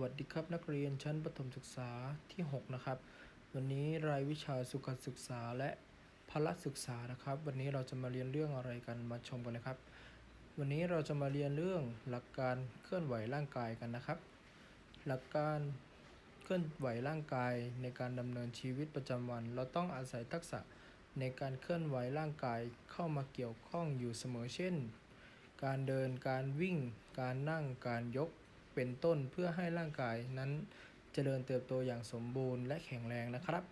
วัสดีครับนักเรียนชั้นประถมศึกษาที่ 6 นะครับ วันนี้รายวิชาสุขศึกษาและพละศึกษานะครับ วันนี้เราจะมาเรียนเรื่องอะไรกันมาชมกันนะครับ วันนี้เราจะมาเรียนเรื่องหลักการเคลื่อนไหวร่างกายกันนะครับ หลักการเคลื่อนไหวร่างกายในการดำเนินชีวิตประจำวัน เราต้องอาศัยทักษะในการเคลื่อนไหวร่างกายเข้ามาเกี่ยวข้องอยู่เสมอเช่น การเดินการวิ่ง การนั่งการยก เป็นต้นเพื่อให้ร่างกายนั้นเจริญเติบโตอย่างสมบูรณ์และแข็งแรงนะครับ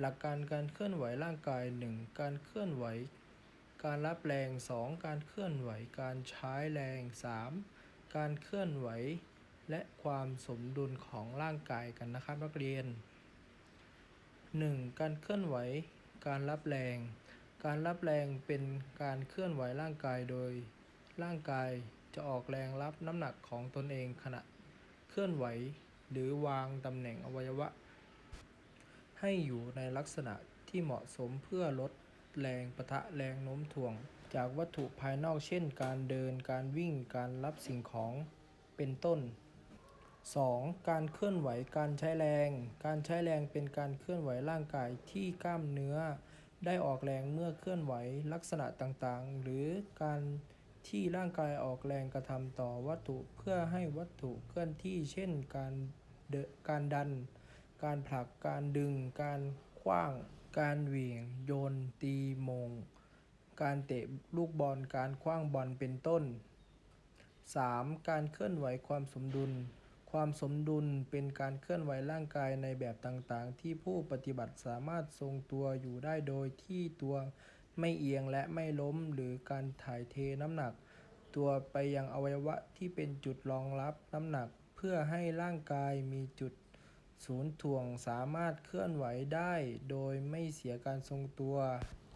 หลักการการเคลื่อนไหวร่างกาย 1. การเคลื่อนไหว การรับแรง 2. การเคลื่อนไหว การใช้แรง 3. การเคลื่อนไหว และความสมดุลของร่างกายกันนะครับนักเรียน 1. การเคลื่อนไหว การรับแรง การรับแรงเป็นการเคลื่อนไหวร่างกายโดยร่างกาย จะออกแรงรับน้ำหนักของตนเองขณะเคลื่อนไหว หรือวางตำแหน่งอวัยวะ ให้อยู่ในลักษณะที่เหมาะสมเพื่อลดแรงประทะแรงโน้มถ่วง จากวัตถุภายนอกเช่น การเดินการวิ่งการรับสิ่งของเป็นต้น 2. การเคลื่อนไหวการใช้แรง การใช้แรงเป็นการเคลื่อนไหวร่างกายที่กล้ามเนื้อ ได้ออกแรงเมื่อเคลื่อนไหวลักษณะต่างๆ หรือการ ที่ร่างกายออกแรงกระทำต่อวัตถุเพื่อให้วัตถุเคลื่อนที่เช่นการเดการดัน การผลัก การดึง การขว้าง การเหวี่ยง โยน ตีมง การเตะลูกบอล การขว้างบอลเป็นต้น 3. การเคลื่อนไหวความสมดุล ความสมดุลเป็นการเคลื่อนไหวร่างกายในแบบต่างๆ ที่ผู้ปฏิบัติสามารถทรงตัวอยู่ได้โดยที่ตัว ไม่เอียงและไม่ล้มหรือการถ่ายเทน้ำหนัก ตัวไปยังอวัยวะที่เป็นจุดรองรับน้ำหนัก เพื่อให้ร่างกายมีจุดศูนย์ถ่วงสามารถเคลื่อนไหวได้ โดยไม่เสียการทรงตัว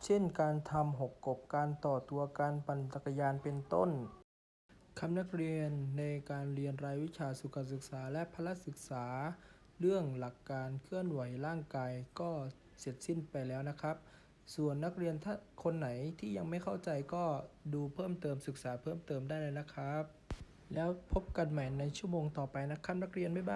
เช่นการทำหกกบการต่อตัวการปั่นจักรยานเป็นต้นคำนักเรียนในการเรียนรายวิชาสุขศึกษาและพละศึกษา เรื่องหลักการเคลื่อนไหวร่างกายก็เสร็จสิ้นไปแล้วนะครับ ส่วนนักเรียนถ้าคนไหนที่ยังไม่เข้าใจก็ดูเพิ่มเติมศึกษาเพิ่มเติมได้เลยนะครับ แล้วพบกันใหม่ในชั่วโมงต่อไปนะครับนักเรียน บ๊ายบาย